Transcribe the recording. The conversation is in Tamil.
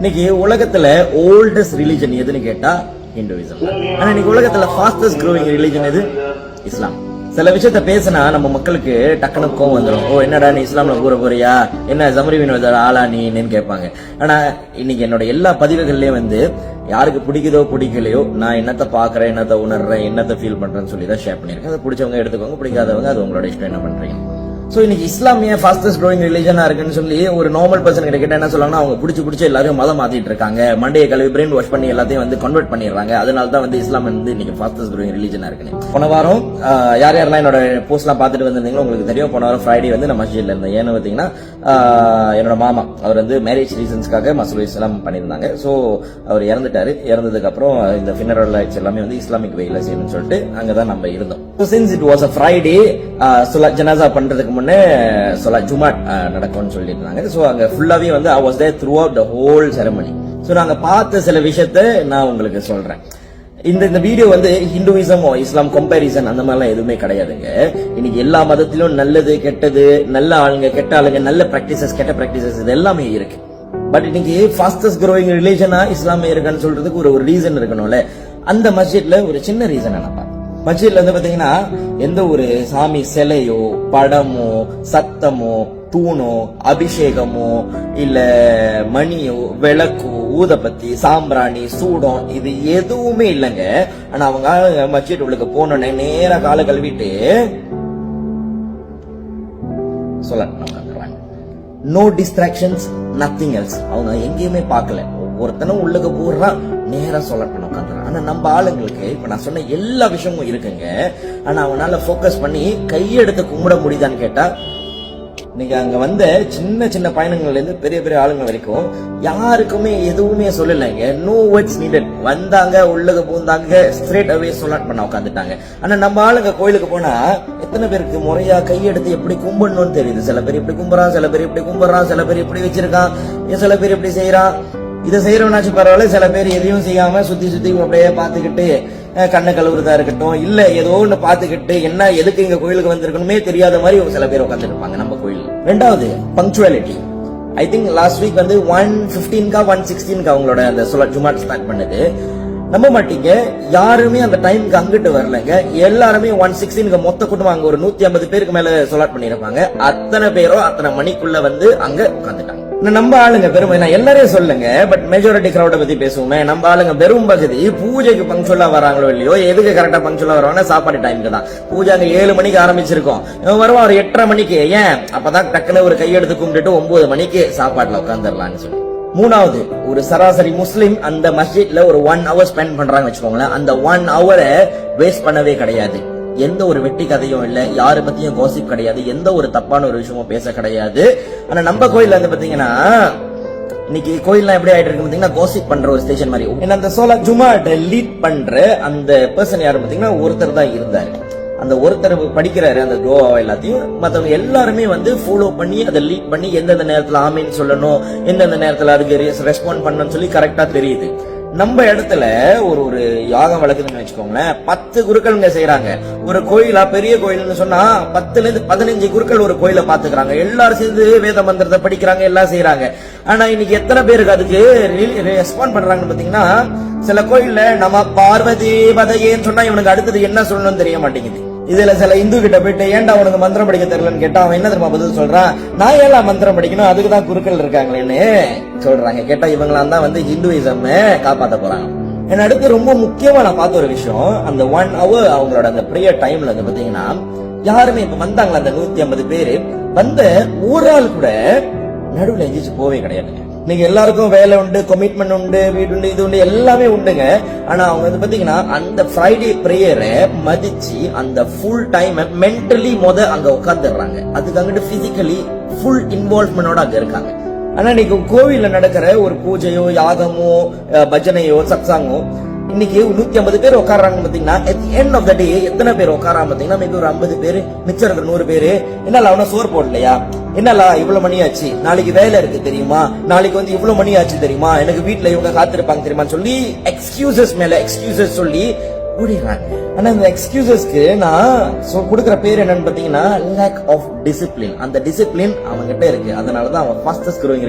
இன்னைக்கு உலகத்துல ஓல்டஸ்ட் ரிலிஜன் எதுன்னு கேட்டா ஹிந்துவிசம் ஆனா இன்னைக்கு உலகத்துல ஃபாஸ்டஸ்ட் க்ரோவிங் ரிலிஜன் எது? இஸ்லாம் சில விஷயத்த பேசினா நம்ம மக்களுக்கு டக்குனு கோவம் வந்துடும் ஓ என்னடா நீ இஸ்லாம்ல கூற போறியா? என்ன ஜமரி வினோத ஆளா நீன்னு கேட்பாங்க. ஆனா இன்னைக்கு என்னோட எல்லா பதிவுகள்லயும் வந்து யாருக்கு பிடிக்குதோ பிடிக்கலையோ நான் என்னத்த பாக்குறேன் என்னத்த உணர்றேன் என்னத்த ஃபீல் பண்றேன்னு சொல்லி தான் ஷேர் பண்ணிருக்கேன் அதை பிடிச்சவங்க எடுத்துக்கோங்க பிடிக்காதவங்க அது உங்களோட இஷ்டம் என்ன பண்றீங்க? ஸோ இன்னைக்கு இஸ்லாமிய ஃபாஸ்டஸ்ட் க்ரோயிங் ரிலீஜனாக இருக்குன்னு சொல்லி ஒரு நார்மல் பர்சன் கிட்ட கேட்டால் என்ன சொல்லாங்கன்னா அவங்க பிடிச்சி பிடிச்சி எல்லாரும் மதம் மாத்திட்டு இருக்காங்க. மண்டையை கழுவி பிரெயின் வாஷ் பண்ணி எல்லாத்தையும் வந்து கன்வெர்ட் பண்ணிடுறாங்க. அதனால தான் வந்து இஸ்லாம் வந்து இன்னைக்கு ஃபாஸ்டஸ்ட் க்ரோயிங் ரிலீஜனாக இருக்குன்னு. போன வாரம் யார் யாரெல்லாம் என்னோட போஸ்ட்லாம் பார்த்துட்டு வந்திருந்தீங்களோ உங்களுக்கு தெரியும் போன வாரம் ஃப்ரைடே வந்து நான் மஸ்ஜித்ல இருந்தேன். ஏன்னு பார்த்தீங்கன்னா என்னோட மாமா அவர் வந்து மேரேஜ் ரீசன்ஸ்க்காக மசூல் இஸ்லாம் பண்ணியிருந்தாங்க. ஸோ அவர் இறந்துட்டாரு. இறந்ததுக்கு அப்புறம் இந்த ஃபினரல் லைட்ஸ் எல்லாமே வந்து இஸ்லாமிக் வேல செய்யணும்னு சொல்லிட்டு அங்கதான் நம்ம இருந்தோம். Since it was a Friday ஜனாசா பண்ணுறதுக்கு முன்னே சொல்ல ஜுமாட் நடக்கும்னு சொல்லியிருந்தாங்க. ஸோ அங்க ஃபுல்லாவே வந்து I was there throughout the whole ceremony so நாங்க பார்த்த சில விஷயத்த நான் உங்களுக்கு சொல்றேன். இந்த இந்த வீடியோ வந்து ஹிந்துவிசம் இஸ்லாம் கம்பேரிசன் அந்த மாதிரிலாம் எதுவுமே கிடையாதுங்க. இன்னைக்கு எல்லா மதத்திலும் நல்லது கெட்டது நல்ல ஆளுங்க கெட்ட ஆளுங்க நல்ல பிராக்டிசஸ் கெட்ட பிராக்டிசஸ் இது எல்லாமே இருக்கு. பட் இன்னைக்கு ஃபாஸ்டஸ்ட் க்ரோயிங் ரிலேஷனா இஸ்லாமிய இருக்கான்னு சொல்றதுக்கு ஒரு ஒரு ரீசன் இருக்கணும்ல. அந்த மஸ்ஜித்ல ஒரு சின்ன ரீசன் நான் மஸ்ஜித்ல வந்து பாத்தீங்கன்னா எந்த ஒரு சாமி சிலையோ படமோ சத்தமோ தூணோ அபிஷேகமோ இல்ல மணியோ விளக்கோ ஊதபத்தி சாம்பிராணி சூடம் இது எதுவுமே இல்லைங்க. ஆனா அவங்க மஸ்ஜித் உள்ளுக்கு போனோடனே நேர கால கழுவிட்டு சொல்ல நோ டிஸ்ட்ராக்ஷன்ஸ் நத்திங் எல்ஸ் அவங்க எங்கேயுமே பார்க்கல. ஒருத்தனும் உள்ளுக்கு போடுறான் நேரா சொல்லட்டும் உட்காந்துறான் ஆனா நம்ம ஆளுங்களுக்கு இப்ப நான் சொன்ன எல்லா விஷயமும் இருக்குங்க. ஆனா அவனால ஃபோக்கஸ் பண்ணி கையெடுத்து கும்பிட முடியுதான்னு கேட்டா நீங்க அங்க வந்த சின்ன சின்ன பயணங்கள்ல இருந்து பெரிய பெரிய ஆளுங்க வரைக்கும் யாருக்குமே எதுவுமே சொல்லலைங்க. நோ வேர்ட்ஸ் நீடட் வந்தாங்க உள்ளது பூந்தாங்க ஸ்ட்ரேட் அவே சொல்லாட் பண்ண உட்காந்துட்டாங்க. ஆனா நம்ம ஆளுங்க கோயிலுக்கு போனா எத்தனை பேருக்கு முறையா கையெடுத்து எப்படி கும்பிடணும்னு தெரியுது. சில பேர் இப்படி கும்பிட்றான் சில பேர் இப்படி கும்பிடுறான் சில பேர் இப்படி வச்சிருக்கான் சில பேர் இப்படி செய்யறான் இதை செய்யறவனாச்சும் பரவாயில்ல சில பேர் எதையும் செய்யாம சுத்தி சுத்தி அப்படியே பாத்துக்கிட்டு கண்ணை கழுவுறதா இருக்கட்டும் இல்ல ஏதோ ஒண்ணு பாத்துக்கிட்டு என்ன எதுக்கு இங்க கோயிலுக்கு வந்திருக்கணுமே தெரியாத மாதிரி சில பேர் உட்காந்துருப்பாங்க நம்ம கோயில். ரெண்டாவது punctuality I think last week வந்து ஒன் பிப்டீன்கா ஒன் சிக்ஸ்டீன்கா அவங்களோட அந்த சொல்ல ஜுமாட் ஸ்டார்ட் பண்ணுது. நம்ப மாட்டீங்க. யாருமே அந்த டைம்க்கு அங்கிட்டு வரலங்க. எல்லாருமே ஒன் சிக்ஸ்டீனுக்கு மொத்த கூட்டமா அங்க ஒரு நூத்தி ஐம்பது பேருக்கு மேல சொலாட் பண்ணிருப்பாங்க அத்தனை பேரும் அத்தனை மணிக்குள்ள வந்து அங்க உட்காந்துட்டாங்க நம்ம ஆளுங்க பெரும் நான் எல்லாரையும் சொல்லுங்க பட் மெஜாரிட்டி கிரௌட பத்தி பேசுவோமே. நம்ம ஆளுங்க பெரும் பகுதி பூஜைக்கு பங்க்சுவலா வராங்களோ இல்லையோ எதுக்கு கரெக்டா பங்க்சுவலா வருவாங்க சாப்பாடு டைமுக்கு தான். பூஜை அங்க ஏழு மணிக்கு ஆரம்பிச்சிருக்கோம். இவன் வருவான் ஒரு எட்டரை மணிக்கு ஏன்? அப்பதான் டக்குன்னு ஒரு கையெடுத்து கும்பிட்டுட்டு ஒன்பது மணிக்கு சாப்பாடுல உட்காந்துடலாம்னு சொல்லி. மூணாவது ஒரு சராசரி முஸ்லிம் அந்த மஸ்ஜித்ல ஒரு ஒன் ஹவர் ஸ்பெண்ட் பண்றாங்க வச்சுக்கோங்களேன். அந்த ஒன் ஹவரை வேஸ்ட் பண்ணவே கிடையாது. எந்த ஒரு வெட்டி கதையும் இல்ல யாரை பத்தியும் கோசிப் கிடையாது எந்த ஒரு தப்பான ஒரு விஷயமும் பேச கிடையாது. ஆனா நம்ம கோயில்ல வந்து பாத்தீங்கன்னா இன்னைக்கு கோயில்லாம் எப்படி ஆயிட்டு இருக்கு பாத்தீங்கன்னா கோசிப் பண்ற ஒரு ஸ்டேஷன் மாதிரி. ஏன்னா அந்த சோலா ஜுமா லீட் பண்ற அந்த பர்சன் யாரு பாத்தீங்கன்னா ஒருத்தர் தான் இருந்தாரு. அந்த ஒருத்தர் படிக்கிறாரு அந்த கோவா எல்லாத்தையும். மத்தவங்க எல்லாருமே வந்து ஃபாலோ பண்ணி அதை லீட் பண்ணி எந்தெந்த நேரத்துல ஆமின்னு சொல்லணும் எந்தெந்த நேரத்துல அதுக்கு ரெஸ்பாண்ட் பண்ணணும்னு சொல்லி கரெக்டா தெரியுது. நம்ம இடத்துல ஒரு ஒரு யாகம் வளர்க்குதுன்னு வச்சுக்கோங்களேன் பத்து குருக்கள்ங்க செய்யறாங்க ஒரு கோயிலா பெரிய கோயில்னு சொன்னா பத்துல இருந்து பதினஞ்சு குருக்கள் ஒரு கோயிலை பாத்துக்கிறாங்க எல்லாரும் சேர்ந்து வேத மந்திரத்தை படிக்கிறாங்க எல்லாம் செய்யறாங்க ஆனா இன்னைக்கு எத்தனை பேருக்கு அதுக்கு ரெஸ்பாண்ட் பண்றாங்கன்னு பாத்தீங்கன்னா சில கோயில்ல நம்ம பார்வதி பதையேன்னு சொன்னா இவனுக்கு அடுத்தது என்ன சொல்லணும்னு தெரிய மாட்டேங்குது. இதுல சில இந்து கிட்ட போயிட்டு ஏன்டா உனக்கு மந்திரம் படிக்க தெரியலன்னு கேட்டா அவன் என்ன தெரியுமா பதில் சொல்றான் நான் ஏன் மந்திரம் படிக்கணும்? அதுக்கு தான் குருக்கள் இருக்காங்களேன்னு சொல்றாங்க. கேட்டா இவங்களாம் தான் வந்து ஹிந்துவிசம் காப்பாத்த போறாங்க. என்ன அடுத்து ரொம்ப முக்கியமா நான் பார்த்த ஒரு விஷயம் அந்த ஒன் ஹவர் அவங்களோட அந்த ப்ரேயர் டைம்ல வந்து பாத்தீங்கன்னா யாருமே இப்ப வந்தாங்களா அந்த நூத்தி ஐம்பது பேரு? வந்த ஒரு ஆள் கூட நடுவில் எஞ்சிச்சு போவே கிடையாதுங்க நீங்க எல்லாருக்கும் வேலை உண்டு கமிட்மெண்ட் உண்டு வீடு உண்டு இது உண்டு எல்லாமே உண்டுங்க. ஆனா அவங்க வந்து பாத்தீங்கன்னா அந்த ஃப்ரைடே ப்ரேயரை மதிச்சு அந்த ஃபுல் டைம் மென்டலி முத அங்க உட்காந்துடுறாங்க அதுக்கு அங்கிட்டு பிசிக்கலி ஃபுல் இன்வால்வ்மெண்டோட அங்க இருக்காங்க. ஆனா இன்னைக்கு கோவில்ல நடக்கிற ஒரு பூஜையோ யாகமோ பஜனையோ சத்சாங்கோ இன்னைக்கு நூத்தி ஐம்பது பேர் உட்காராங்க பாத்தீங்கன்னா எண்ட் ஆஃப் த டே எத்தனை பேர் உட்காராம பாத்தீங்கன்னா மேபி ஒரு ஐம்பது பேர் மிச்சம் இருக்கிற நூறு பேரு என்னால அவனை சோர் போடலையா? என்னலா இவ்வளவு மணி ஆச்சு நாளைக்கு வேலை இருக்கு தெரியுமா? நாளைக்கு வந்து இவ்வளவு மணி ஆச்சு தெரியுமா? எனக்கு வீட்ல இவங்க காத்திருப்பாங்க தெரியுமான்னு சொல்லி எக்ஸ்கியூசஸ் மேல எக்ஸ்கியூசஸ் சொல்லி ஓடிடுறாங்க ஆனா இந்த எக்ஸ்கியூசஸ்க்கு நான் கொடுக்குற பேர் என்னன்னு பாத்தீங்கன்னா லேக் ஆஃப் டிசிப்ளின் அந்த டிசிப்ளின் அவங்ககிட்ட இருக்கு. அதனாலதான் அவன் ஃபாஸ்டஸ்ட் growing